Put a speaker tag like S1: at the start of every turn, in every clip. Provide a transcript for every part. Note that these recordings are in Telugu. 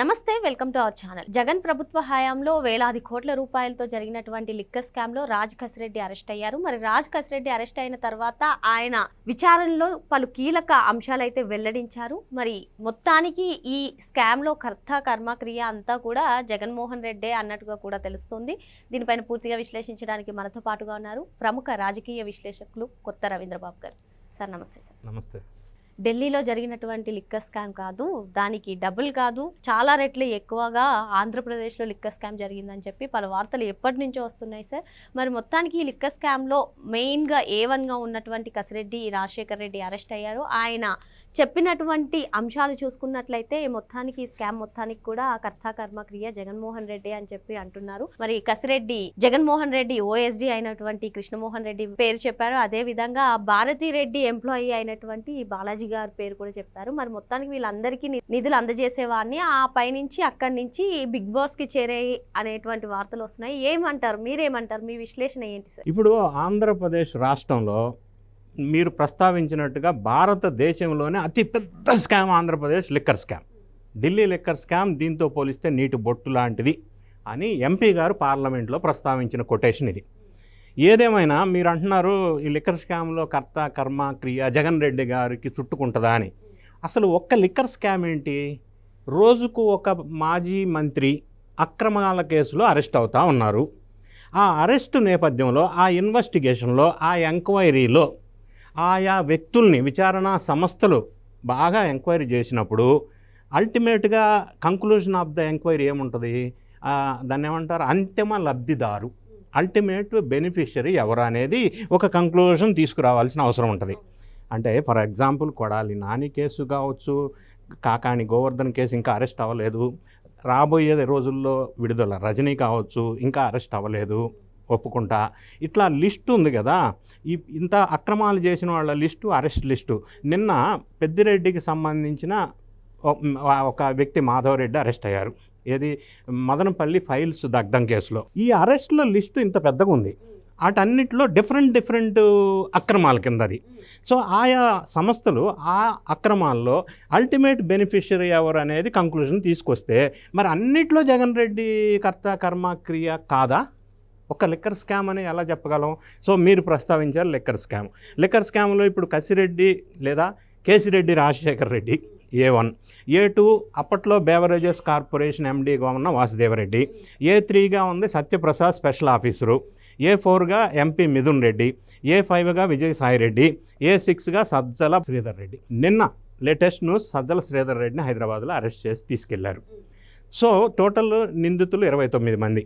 S1: నమస్తే welcome to our channel. Jagan ప్రభుత్వ హయాంలో వేలాది కోట్ల రూపాయలతో జరిగినటువంటి లిక్కర్ స్కామ్లో రాజ్ కసిరెడ్డి అరెస్ట్ అయ్యారు. మరి రాజ్ కసిరెడ్డి అరెస్ట్ అయిన తర్వాత ఆయన విచారణలో పలు కీలక అంశాలైతే వెల్లడించారు. మరి మొత్తానికి ఈ స్కామ్లో కర్త కర్మక్రియ అంతా కూడా జగన్మోహన్ రెడ్డే అన్నట్టుగా కూడా తెలుస్తుంది. దీనిపైన పూర్తిగా విశ్లేషించడానికి మనతో పాటుగా ఉన్నారు ప్రముఖ రాజకీయ విశ్లేషకులు కొత్త రవీంద్రబాబు గారు. సార్ నమస్తే సార్.
S2: నమస్తే.
S1: ఢిల్లీలో జరిగినటువంటి లిక్కర్ స్కామ్ కాదు దానికి డబుల్ కాదు చాలా రెట్లు ఎక్కువగా ఆంధ్రప్రదేశ్లో లిక్కర్ స్కామ్ జరిగిందని చెప్పి పలు వార్తలు ఎప్పటి నుంచో వస్తున్నాయి సార్. మరి మొత్తానికి ఈ లిక్కర్ స్కామ్లో మెయిన్గా ఏ వన్గా ఉన్నటువంటి కసిరెడ్డి రాజశేఖర్ రెడ్డి అరెస్ట్ అయ్యారు. ఆయన చెప్పినటువంటి అంశాలు చూసుకున్నట్లయితే మొత్తానికి ఈ స్కామ్ మొత్తానికి కూడా కర్త కర్మ క్రియ జగన్మోహన్ రెడ్డి అని చెప్పి అంటున్నారు. మరి కసిరెడ్డి జగన్మోహన్ రెడ్డి ఓఎస్డి అయినటువంటి కృష్ణమోహన్ రెడ్డి పేరు చెప్పారు. అదే విధంగా భారతీ రెడ్డి ఎంప్లాయీ అయినటువంటి బాలాజీ గారి పేరు కూడా చెప్పారు మరి మొత్తానికి వీళ్ళందరికీ నిధులు అందజేసేవాడిని. ఆ పైనుంచి అక్కడి నుంచి బిగ్ బాస్కి చేరే అనేటువంటి వార్తలు వస్తున్నాయి. ఏమంటారు? మీరేమంటారు? మీ విశ్లేషణ ఏంటి సార్?
S2: ఇప్పుడు ఆంధ్రప్రదేశ్ రాష్ట్రంలో మీరు ప్రస్తావించినట్టుగా భారతదేశంలోనే అతిపెద్ద scam Andhra Pradesh liquor scam. Delhi liquor scam దీంతో పోలిస్తే నీటి బొట్టు లాంటిది అని ఎంపీ గారు పార్లమెంట్లో ప్రస్తావించిన కొటేషన్ ఇది. ఏదేమైనా మీరు అంటున్నారు ఈ లిక్కర్ స్కామ్లో కర్త కర్మ క్రియ జగన్ రెడ్డి గారికి చుట్టుకుంటుందా అని. అసలు ఒక్క లిక్కర్ స్కామ్ ఏంటి? రోజుకు ఒక మాజీ మంత్రి అక్రమాల కేసులో అరెస్ట్ అవుతూ ఉన్నారు. ఆ అరెస్టు నేపథ్యంలో ఆ ఇన్వెస్టిగేషన్లో ఆ ఎంక్వైరీలో ఆయా వ్యక్తుల్ని విచారణ సంస్థలు బాగా ఎంక్వైరీ చేసినప్పుడు అల్టిమేట్గా కంక్లూజన్ ఆఫ్ ద ఎంక్వైరీ ఏముంటుంది? దాన్ని ఏమంటారు అంతిమ లబ్ధిదారు. అల్టిమేట్ బెనిఫిషరీ ఎవరు అనేది ఒక కంక్లూజన్ తీసుకురావాల్సిన అవసరం ఉంటుంది. అంటే for example Kodali Nani case కావచ్చు కాకాని గోవర్ధన్ కేసు ఇంకా అరెస్ట్ అవ్వలేదు రాబోయే రోజుల్లో విడుదల రజనీ కావచ్చు ఇంకా అరెస్ట్ అవ్వలేదు ఒప్పుకుంటా. ఇట్లా లిస్టు ఉంది కదా ఈ ఇంత అక్రమాలు చేసిన వాళ్ళ లిస్టు అరెస్ట్ లిస్టు. నిన్న పెద్దిరెడ్డికి సంబంధించిన ఒక వ్యక్తి మాధవరెడ్డి అరెస్ట్ అయ్యారు. ఏది? మదనపల్లి ఫైల్స్ దగ్ధం కేసులో. ఈ అరెస్ట్ల లిస్టు ఇంత పెద్దగా ఉంది. వాటన్నిటిలో డిఫరెంట్ డిఫరెంట్ అక్రమాల కింద అది సో ఆయా సంస్థలు ఆ అక్రమాల్లో అల్టిమేట్ బెనిఫిషియరీ ఎవరు అనేది కంక్లూజన్ తీసుకొస్తే మరి అన్నిట్లో జగన్ రెడ్డి కర్త కర్మ క్రియ కాదా? ఒక లిక్కర్ స్కామ్ అని ఎలా చెప్పగలం? సో మీరు ప్రస్తావించారు లిక్కర్ స్కామ్. లిక్కర్ స్కామ్లో ఇప్పుడు కసిరెడ్డి లేదా Kesireddy Rajasekhar Reddy A one. A two అప్పట్లో బేవరేజెస్ కార్పొరేషన్ ఎండీగా ఉన్న వాసుదేవరెడ్డి. ఏ త్రీగా ఉంది సత్యప్రసాద్ స్పెషల్ ఆఫీసరు. ఏ ఫోర్గా ఎంపీ మిథున్ రెడ్డి ఏ ఫైవ్గా విజయసాయి రెడ్డి ఏ సిక్స్గా సజ్జల శ్రీధర్ రెడ్డి నిన్న లేటెస్ట్ న్యూస్ సజ్జల శ్రీధర్ రెడ్డిని హైదరాబాద్లో అరెస్ట్ చేసి తీసుకెళ్ళారు. సో టోటల్ నిందితులు ఇరవై తొమ్మిది మంది.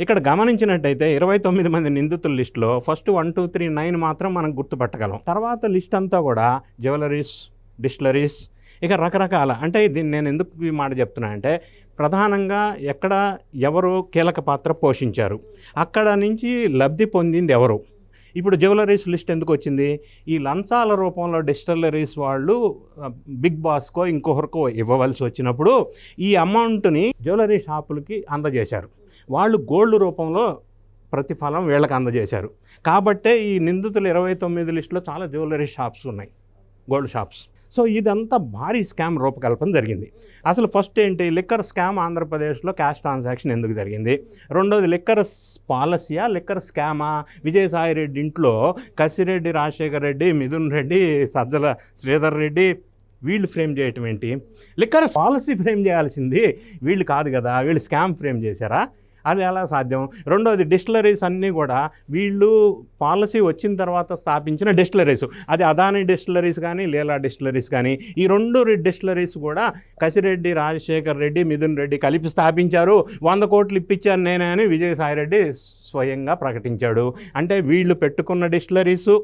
S2: ఇక్కడ గమనించినట్టయితే ఇరవై తొమ్మిది మంది నిందితుల లిస్టులో first one two three nine మాత్రం మనం గుర్తుపట్టగలం. తర్వాత లిస్ట్ అంతా కూడా జ్యువెలరీస్ డిస్టిలరీస్ ఇక రకరకాల అంటే దీన్ని నేను ఎందుకు ఈ మాట చెప్తున్నా అంటే ప్రధానంగా ఎక్కడ ఎవరు కీలక పాత్ర పోషించారు? అక్కడ నుంచి లబ్ధి పొందింది ఎవరు? ఇప్పుడు జ్యువెలరీస్ లిస్ట్ ఎందుకు వచ్చింది? ఈ లంచాల రూపంలో డిస్టిలరీస్ వాళ్ళు బిగ్ బాస్కో ఇంకొకరికో ఇవ్వవలసి వచ్చినప్పుడు ఈ అమౌంట్ని జ్యువెలరీ షాపులకి అందజేశారు. వాళ్ళు గోల్డ్ రూపంలో ప్రతిఫలం వీళ్ళకి అందజేశారు. కాబట్టే ఈ నిందితులు ఇరవై తొమ్మిది లిస్టులో చాలా జ్యువెలరీ షాప్స్ ఉన్నాయి. Gold shops. సో ఇదంతా భారీ స్కామ్ రూపకల్పన జరిగింది. అసలు ఫస్ట్ ఏంటి? లిక్కర్ స్కామ్ ఆంధ్రప్రదేశ్లో క్యాష్ ట్రాన్సాక్షన్ ఎందుకు జరిగింది? రెండోది లిక్కర్ పాలసీయా? లిక్కర్ స్కామా? విజయసాయి రెడ్డి ఇంట్లో కసిరెడ్డి రాజశేఖర్ రెడ్డి మిథున్ రెడ్డి సజ్జల శ్రీధర్ రెడ్డి వీళ్ళు ఫ్రేమ్ చేయటం ఏంటి? లిక్కర్ పాలసీ ఫ్రేమ్ చేయాల్సింది వీళ్ళు కాదు కదా? వీళ్ళు స్కామ్ ఫ్రేమ్ చేశారా? అది ఎలా సాధ్యం? రెండోది డిస్టిలరీస్ అన్నీ కూడా వీళ్ళు పాలసీ వచ్చిన తర్వాత స్థాపించిన డిస్టిలరీస్. అది అదాని డిస్టిలరీస్ కానీ లీలా డిస్టిలరీస్ కానీ ఈ రెండు డిస్టిలరీస్ కూడా కసిరెడ్డి రాజశేఖర్ రెడ్డి మిథున్ రెడ్డి కలిపి స్థాపించారు. వంద కోట్లు ఇప్పించాను నేనే అని విజయసాయి రెడ్డి స్వయంగా ప్రకటించాడు. అంటే వీళ్ళు పెట్టుకున్న డిస్టిలరీసు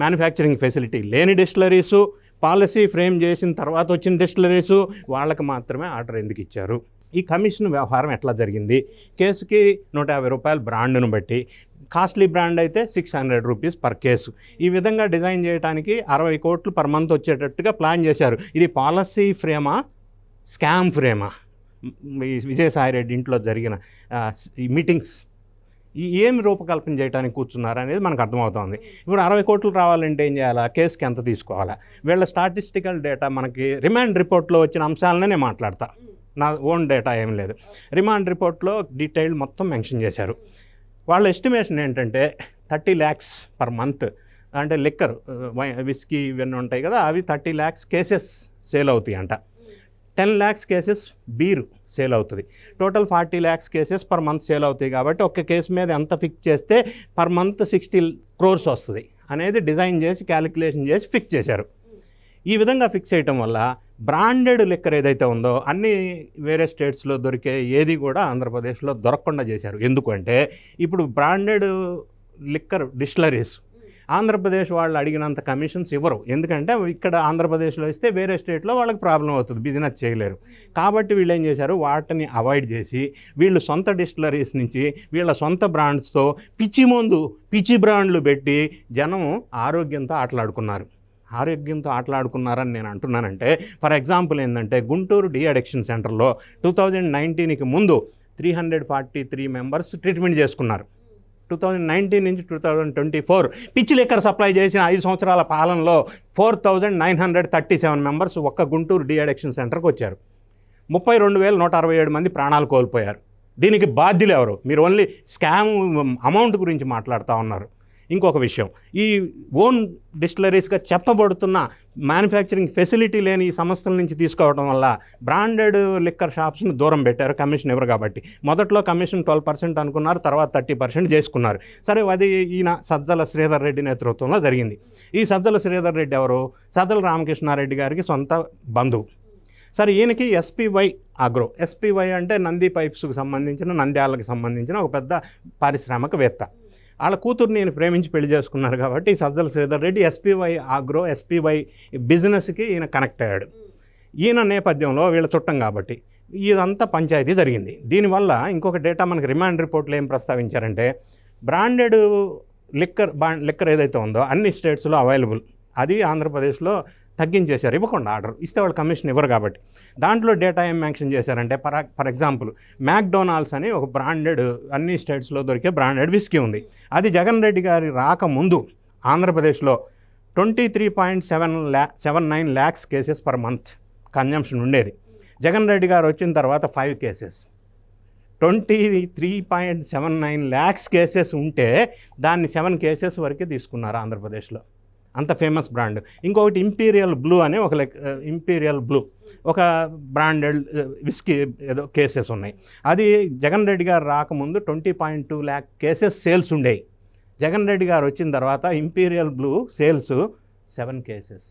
S2: మ్యానుఫ్యాక్చరింగ్ ఫెసిలిటీ లేని డిస్టిలరీసు పాలసీ ఫ్రేమ్ చేసిన తర్వాత వచ్చిన డిస్టిలరీసు వాళ్ళకి మాత్రమే ఆర్డర్ ఎందుకు ఇచ్చారు? ఈ కమిషన్ వ్యవహారం ఎట్లా జరిగింది? కేసుకి నూట యాభై రూపాయల బ్రాండ్ను బట్టి కాస్ట్లీ బ్రాండ్ అయితే six hundred rupees per case. ఈ విధంగా డిజైన్ చేయడానికి అరవై కోట్లు పర్ మంత్ వచ్చేటట్టుగా ప్లాన్ చేశారు. ఇది పాలసీ ఫ్రేమా? స్కామ్ ఫ్రేమా? ఈ విజయసాయి రెడ్డి ఇంట్లో జరిగిన ఈ మీటింగ్స్. ఈ ఏమి రూపకల్పన చేయడానికి కూర్చున్నారు అనేది మనకు అర్థమవుతుంది. ఇప్పుడు అరవై కోట్లు రావాలంటే ఏం చేయాలా? కేసుకి ఎంత తీసుకోవాలా? వీళ్ళ స్టాటిస్టికల్ డేటా మనకి రిమాండ్ రిపోర్ట్లో వచ్చిన అంశాలనే నేను మాట్లాడతా. నా ఓన్ డేటా ఏం లేదు. రిమాండ్ రిపోర్ట్లో డీటెయిల్ మొత్తం మెన్షన్ చేశారు. వాళ్ళ ఎస్టిమేషన్ ఏంటంటే థర్టీ ల్యాక్స్ పర్ మంత్ అంటే లిక్కర్ విస్కీ ఇవన్నీ ఉంటాయి కదా అవి థర్టీ ల్యాక్స్ కేసెస్ సేల్ అవుతాయి అంట. Ten lakhs cases beer sale అవుతుంది. Total forty lakhs cases per month sale అవుతాయి కాబట్టి ఒక కేసు మీద ఎంత ఫిక్స్ చేస్తే పర్ మంత్ సిక్స్టీ క్రోర్స్ వస్తుంది అనేది డిజైన్ చేసి క్యాలిక్యులేషన్ చేసి ఫిక్స్ చేశారు. ఈ విధంగా ఫిక్స్ చేయటం వల్ల బ్రాండెడ్ లిక్కర్ ఏదైతే ఉందో అన్ని వేరే స్టేట్స్లో దొరికే ఏది కూడా ఆంధ్రప్రదేశ్లో దొరకకుండా చేశారు. ఎందుకంటే ఇప్పుడు బ్రాండెడ్ లిక్కర్ డిస్టిలరీస్ ఆంధ్రప్రదేశ్ వాళ్ళు అడిగినంత కమిషన్స్ ఇవ్వరు. ఎందుకంటే ఇక్కడ ఆంధ్రప్రదేశ్లో ఇస్తే వేరే స్టేట్లో వాళ్ళకి ప్రాబ్లం అవుతుంది బిజినెస్ చేయలేరు. కాబట్టి వీళ్ళు ఏం చేశారు వాటిని అవాయిడ్ చేసి వీళ్ళు సొంత డిస్టిలరీస్ నుంచి వీళ్ళ సొంత బ్రాండ్స్తో పిచ్చి మందు పిచ్చి బ్రాండ్లు పెట్టి జనం ఆరోగ్యంతో ఆటలాడుకున్నారు. ఆరోగ్యంతో ఆటలాడుకున్నారని నేను అంటున్నానంటే ఫర్ ఎగ్జాంపుల్ ఏంటంటే గుంటూరు డి అడిక్షన్ సెంటర్లో టూ థౌజండ్ నైన్టీన్కి ముందు three hundred forty three members treatment చేసుకున్నారు. టూ థౌజండ్ నైన్టీన్ నుంచి టూ థౌజండ్ ట్వంటీ ఫోర్ పిచ్చి లెక్కర్ సప్లై చేసిన ఐదు సంవత్సరాల పాలనలో four thousand nine hundred thirty seven members ఒక్క గుంటూరు డి అడిక్షన్ సెంటర్కి వచ్చారు. ముప్పై రెండు వేల నూట అరవై ఏడు మంది ప్రాణాలు కోల్పోయారు. దీనికి బాధ్యులు ఎవరు? మీరు ఓన్లీ స్కామ్ అమౌంట్ గురించి మాట్లాడుతూ ఉన్నారు. ఇంకొక విషయం. ఈ ఓన్ డిస్టిలరీస్గా చెప్పబడుతున్న మ్యానుఫ్యాక్చరింగ్ ఫెసిలిటీ లేని ఈ సంస్థల నుంచి తీసుకోవడం వల్ల బ్రాండెడ్ లిక్కర్ షాప్స్ని దూరం పెట్టారు కమిషన్ ఇవ్వరు కాబట్టి. మొదట్లో కమిషన్ ట్వెల్వ్ పర్సెంట్ అనుకున్నారు తర్వాత థర్టీ పర్సెంట్ చేసుకున్నారు. సరే అది ఈయన సజ్జల శ్రీధర్ రెడ్డి నేతృత్వంలో జరిగింది. ఈ సజ్జల శ్రీధర్ రెడ్డి ఎవరు? సజ్జల రామకృష్ణారెడ్డి గారికి సొంత బంధువు. సరే ఈయనకి ఎస్పీవై అగ్రో. ఎస్పీవై అంటే నంది పైప్స్కి సంబంధించిన నంద్యాలకు సంబంధించిన ఒక పెద్ద పారిశ్రామికవేత్త. వాళ్ళ కూతురు నేను ప్రేమించి పెళ్ళి చేసుకున్నారు కాబట్టి Sajjala Sridhar Reddy SPY agro SPY బిజినెస్కి ఈయన కనెక్ట్ అయ్యాడు. ఈయన నేపథ్యంలో వీళ్ళ చుట్టం కాబట్టి ఇదంతా పంచాయతీ జరిగింది. దీనివల్ల ఇంకొక డేటా మనకి రిమాండ్ రిపోర్ట్లు ఏం ప్రస్తావించారంటే బ్రాండెడ్ లిక్కర్ బా లిక్కర్ ఏదైతే ఉందో అన్ని స్టేట్స్లో అవైలబుల్. అది ఆంధ్రప్రదేశ్లో తగ్గించేశారు ఇవ్వకుండా ఆర్డర్. ఇస్తే వాళ్ళు కమిషన్ ఇవ్వరు కాబట్టి. దాంట్లో డేటా ఏం మెన్షన్ చేశారంటే ఫర్ ఫర్ ఎగ్జాంపుల్ మ్యాక్డొనాల్డ్స్ అని ఒక బ్రాండెడ్ అన్ని స్టేట్స్లో దొరికే బ్రాండెడ్ విస్కీ ఉంది. అది జగన్ రెడ్డి గారి రాకముందు ఆంధ్రప్రదేశ్లో twenty three point seven ల్యా seven nine lakhs cases per month consumption ఉండేది. జగన్ రెడ్డి గారు వచ్చిన తర్వాత five cases. Twenty three point seven nine lakhs cases ఉంటే దాన్ని సెవెన్ కేసెస్ వరకే తీసుకున్నారు ఆంధ్రప్రదేశ్లో. అంత ఫేమస్ బ్రాండ్ ఇంకొకటి ఇంపీరియల్ బ్లూ అనే ఒక లెక్ ఇంపీరియల్ బ్లూ ఒక బ్రాండెడ్ విస్కీ uh, ఏదో కేసెస్ ఉన్నాయి. అది జగన్ రెడ్డి గారు రాకముందు twenty point two lakh cases sales ఉండేవి జగన్ రెడ్డి గారు వచ్చిన తర్వాత Imperial Blue sales seven cases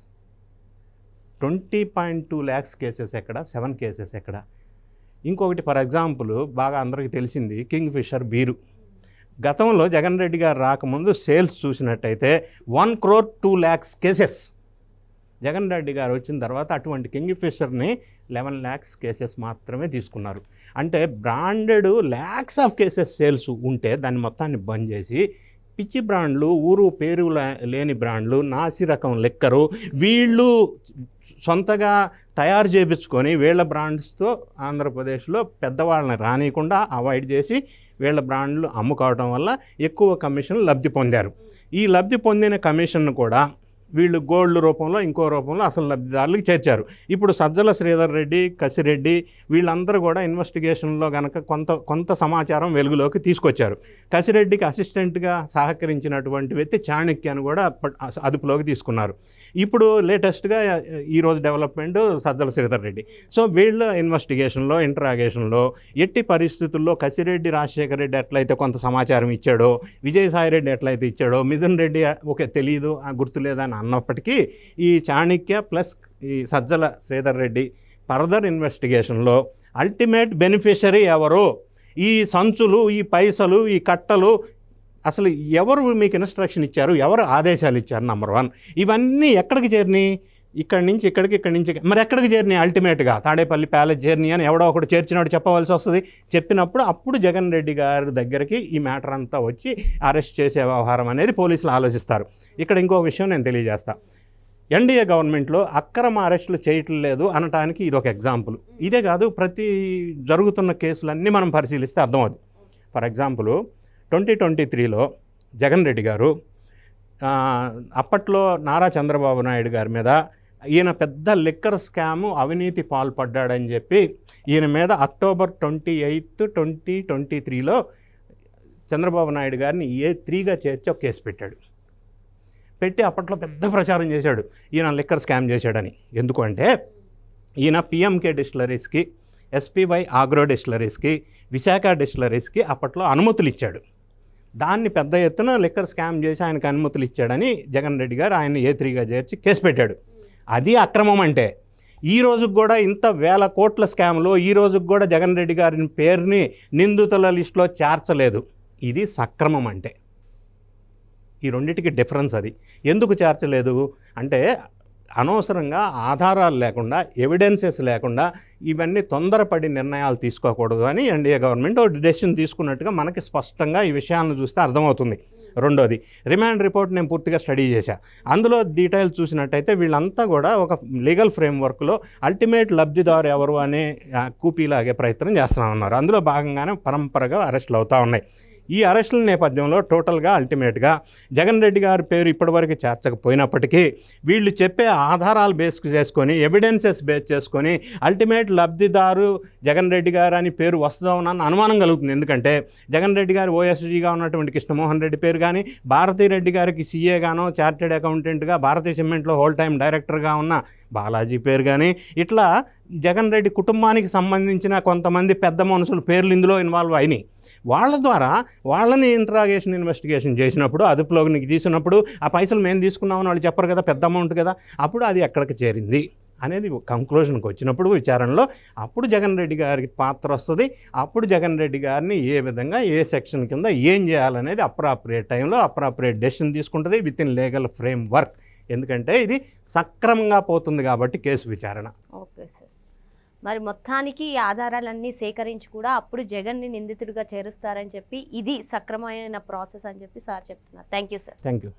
S2: twenty point two lakhs cases ఎక్కడ? సెవెన్ కేసెస్ ఎక్కడ? ఇంకొకటి ఫర్ ఎగ్జాంపుల్ బాగా అందరికీ తెలిసింది కింగ్ ఫిషర్ బీరు గతంలో జగన్ రెడ్డి గారు రాకముందు సేల్స్ చూసినట్టయితే one crore two lakhs cases. Jagan Reddy garu వచ్చిన తర్వాత అటువంటి కింగ్ ఫిషర్ని లెవెన్ ల్యాక్స్ కేసెస్ మాత్రమే తీసుకున్నారు. అంటే branded lakhs of cases sales ఉంటే దాన్ని మొత్తాన్ని బంద్ చేసి పిచ్చి బ్రాండ్లు ఊరు పేరు లే- లేని బ్రాండ్లు నాసి రకం లెక్కరు వీళ్ళు సొంతగా తయారు చేయించుకొని వీళ్ళ బ్రాండ్స్తో ఆంధ్రప్రదేశ్లో పెద్దవాళ్ళని రానియకుండా అవాయిడ్ చేసి వీళ్ళ బ్రాండ్లు అమ్ముకోవడం వల్ల ఎక్కువ కమిషన్ లబ్ధి పొందారు. ఈ లబ్ధి పొందిన కమిషన్ను కూడా వీళ్ళు గోల్డ్ రూపంలో ఇంకో రూపంలో అసలు లబ్ధిదారులకు చేర్చారు. ఇప్పుడు సజ్జల శ్రీధర్ రెడ్డి కసిరెడ్డి వీళ్ళందరూ కూడా ఇన్వెస్టిగేషన్లో కనుక కొంత కొంత సమాచారం వెలుగులోకి తీసుకొచ్చారు. కసిరెడ్డికి అసిస్టెంట్గా సహకరించినటువంటి వ్యక్తి చాణక్యాన్ని కూడా అదుపులోకి తీసుకున్నారు. ఇప్పుడు లేటెస్ట్గా ఈరోజు డెవలప్మెంట్ సజ్జల శ్రీధర్ రెడ్డి. సో వీళ్ళ ఇన్వెస్టిగేషన్లో ఇంటరాగేషన్లో ఎట్టి పరిస్థితుల్లో కసిరెడ్డి రాజశేఖర రెడ్డి ఎట్లయితే కొంత సమాచారం ఇచ్చాడో విజయసాయి రెడ్డి ఎట్లయితే ఇచ్చాడో మిథున్ రెడ్డి ఓకే తెలియదు ఆ గుర్తు లేదని అన్నప్పటికీ ఈ చాణక్య ప్లస్ ఈ సజ్జల శ్రీధర్ రెడ్డి ఫర్దర్ ఇన్వెస్టిగేషన్లో అల్టిమేట్ బెనిఫిషరీ ఎవరు? ఈ సంచులు ఈ పైసలు ఈ కట్టలు అసలు ఎవరు మీకు ఇన్స్ట్రక్షన్ ఇచ్చారు? ఎవరు ఆదేశాలు ఇచ్చారు? Number one. ఇవన్నీ ఎక్కడికి చేరినాయి? ఇక్కడి నుంచి ఇక్కడికి ఇక్కడి నుంచి మరి ఎక్కడికి జర్నీ అల్టిమేట్గా? తాడేపల్లి ప్యాలెస్ జర్నీ అని ఎవడో ఒకటి చేర్చినాడు చెప్పవలసి వస్తుంది. చెప్పినప్పుడు అప్పుడు జగన్ రెడ్డి గారి దగ్గరికి ఈ మ్యాటర్ అంతా వచ్చి అరెస్ట్ చేసే వ్యవహారం అనేది పోలీసులు ఆలోచిస్తారు. ఇక్కడ ఇంకో విషయం నేను తెలియజేస్తా. ఎన్డీఏ గవర్నమెంట్లో అక్రమ అరెస్టులు చేయటం లేదు అనటానికి ఇది ఒక ఎగ్జాంపుల్. ఇదే కాదు ప్రతి జరుగుతున్న కేసులన్నీ మనం పరిశీలిస్తే అర్థమవుతుంది ఫర్ ఎగ్జాంపుల్ ట్వంటీ ట్వంటీ త్రీలో జగన్ రెడ్డి గారు అప్పట్లో నారా చంద్రబాబు నాయుడు గారి మీద ఈయన పెద్ద లిక్కర్ స్కాము అవినీతి పాల్పడ్డాడని చెప్పి ఈయన మీద October twenty eighth twenty twenty త్రీలో చంద్రబాబు నాయుడు గారిని ఏ త్రీగా చేర్చి ఒక కేసు పెట్టాడు. పెట్టి అప్పట్లో పెద్ద ప్రచారం చేశాడు. ఈయన లిక్కర్ స్కామ్ చేశాడని. ఎందుకంటే ఈయన పిఎంకే డిస్టిలరీస్కి ఎస్పీవై ఆగ్రో డిస్టిలరీస్కి విశాఖ డిస్టిలరీస్కి అప్పట్లో అనుమతులు ఇచ్చాడు. దాన్ని పెద్ద ఎత్తున లిక్కర్ స్కామ్ చేసి ఆయనకు అనుమతులు ఇచ్చాడని జగన్ రెడ్డి గారు ఆయన ఏ త్రీగా చేర్చి కేసు పెట్టాడు. అది అక్రమం అంటే. ఈ రోజుకు కూడా ఇంత వేల కోట్ల స్కామ్లో ఈ రోజుకు కూడా జగన్ రెడ్డి గారి పేరుని నిందితుల లిస్టులో చేర్చలేదు. ఇది సక్రమం అంటే. ఈ రెండింటికి డిఫరెన్స్ అది. ఎందుకు చేర్చలేదు? అంటే అనవసరంగా ఆధారాలు లేకుండా ఎవిడెన్సెస్ లేకుండా ఇవన్నీ తొందరపడి నిర్ణయాలు తీసుకోకూడదు అని ఎన్డీఏ గవర్నమెంట్ ఒక డెసిషన్ తీసుకున్నట్టుగా మనకి స్పష్టంగా ఈ విషయాలను చూస్తే అర్థమవుతుంది. రెండోది. రిమాండ్ రిపోర్ట్ నేను పూర్తిగా స్టడీ చేశా. అందులో డీటెయిల్స్ చూసినట్టయితే వీళ్ళంతా కూడా ఒక లీగల్ ఫ్రేమ్వర్క్లో అల్టిమేట్ లబ్ధిదారు ఎవరు అనే కూపీలాగే ప్రయత్నం చేస్తూ ఉన్నారు. అందులో భాగంగానే పరంపరగా అరెస్టులు అవుతూ ఉన్నాయి. ఈ అరెస్టుల నేపథ్యంలో టోటల్గా అల్టిమేట్గా జగన్ రెడ్డి గారి పేరు ఇప్పటివరకు చేర్చకపోయినప్పటికీ వీళ్ళు చెప్పే ఆధారాలు బేస్ చేసుకొని ఎవిడెన్సెస్ బేస్ చేసుకొని అల్టిమేట్ లబ్ధిదారు జగన్ రెడ్డి గారు అని పేరు వస్తుందోనన్న అనుమానం కలుగుతుంది. ఎందుకంటే జగన్ రెడ్డి గారు ఓఎస్జీగా ఉన్నటువంటి కృష్ణమోహన్ రెడ్డి పేరు కానీ భారతీ రెడ్డి గారికి సీఏగానో చార్టెడ్ అకౌంటెంట్గా భారతీయ సిమెంట్లో హోల్ టైం డైరెక్టర్గా ఉన్న బాలాజీ పేరు కానీ ఇట్లా జగన్ రెడ్డి కుటుంబానికి సంబంధించిన కొంతమంది పెద్ద మనుషుల పేర్లు ఇందులో ఇన్వాల్వ్ అయినాయి. వాళ్ళ ద్వారా వాళ్ళని ఇంట్రాగేషన్ ఇన్వెస్టిగేషన్ చేసినప్పుడు అదుపులోకి నీకు తీసినప్పుడు ఆ పైసలు మేము తీసుకున్నామని వాళ్ళు చెప్పరు కదా పెద్ద అమౌంట్ కదా అప్పుడు అది ఎక్కడికి చేరింది? అనేది కంక్లూషన్కి వచ్చినప్పుడు విచారణలో అప్పుడు జగన్ రెడ్డి గారికి పాత్ర వస్తుంది. అప్పుడు జగన్ రెడ్డి గారిని ఏ విధంగా ఏ సెక్షన్ కింద ఏం చేయాలనేది అప్రాప్రియేట్ టైంలో అప్రాప్రియేట్ డెసిషన్ తీసుకుంటుంది within legal framework ఎందుకంటే ఇది సక్రమంగా పోతుంది కాబట్టి కేసు విచారణ.
S1: Okay sir. మరి మొత్తానికి ఈ ఆధారాలన్నీ సేకరించి కూడా అప్పుడు జగన్ని నిందితుడిగా చేరుస్తారని చెప్పి ఇది సక్రమమైన ప్రాసెస్ అని చెప్పి సార్ చెప్తున్నారు. Thank you sir.
S2: Thank you.